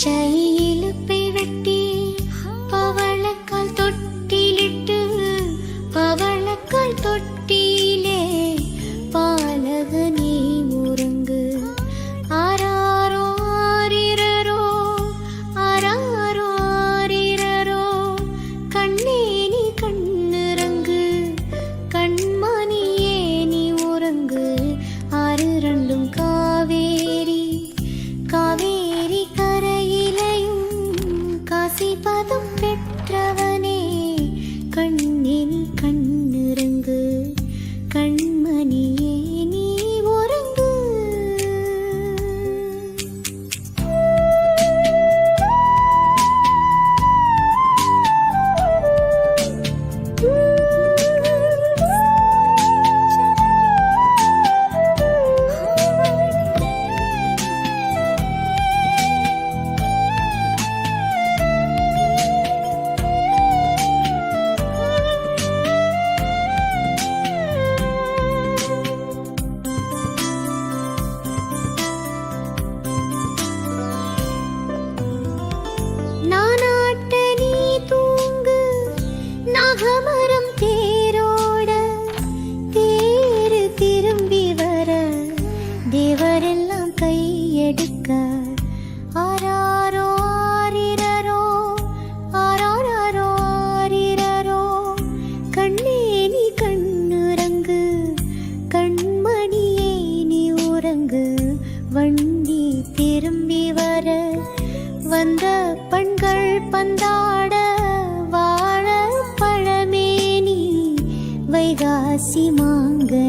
ചൈയിൽ പെവെട്ടി வைகாசி மாங்கனியே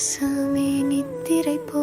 ரசமே நித்திரை போ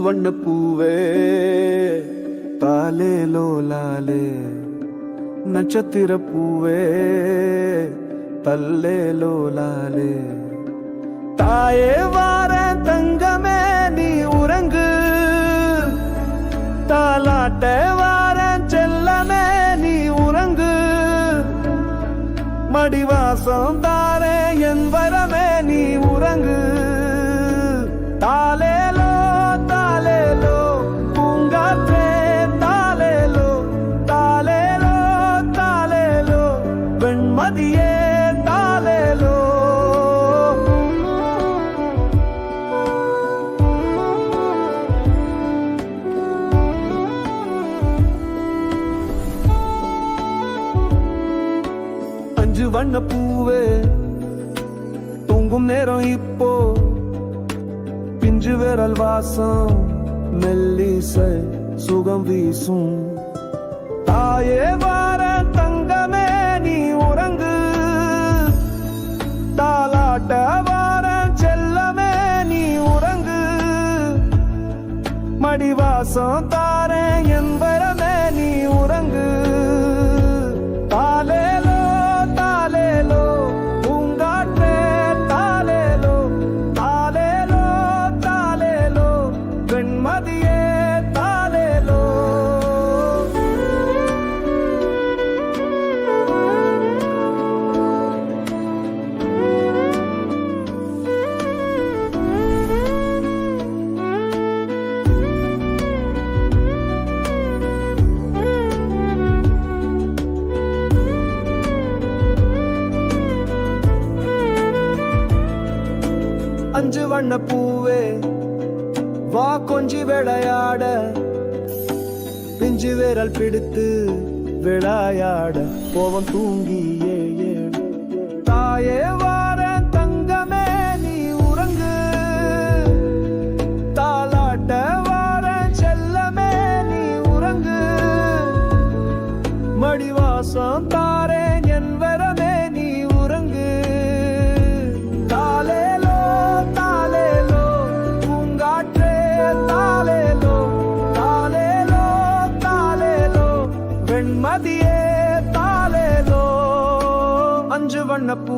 வண்ண பூவே. தாலே லோலாலே நட்சத்திர பூவே. தல்லே லோலாலே தாயே வார தங்கமே நீ உறங்கு. தாலாட்ட வார செல்லமே நீ உறங்கு. மடிவாசம் தார வண்ண பூவே. தூங்கும் நேரம் இப்போ. பிஞ்சு விரல் வாசம் மெல்லிசை சுகம் வீசும். தாயே வார தங்கமே நீ உறங்கு. தாலாட்ட வார செல்லமே நீ உறங்கு. மடிவாசம் தா நெஞ்சு விரல் பிடித்து விளையாட போவம் தூங்கியே தாயே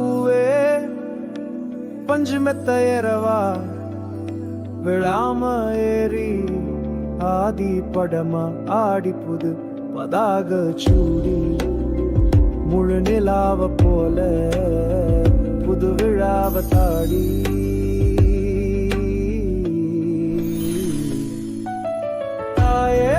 பூவே பஞ்சு மெத்த ஏறவா விழாம ஏறி ஆதி படமா ஆடி புது பதாக சூடி. முழு நிலாவ போல புது விழாவ தாடி. தாயே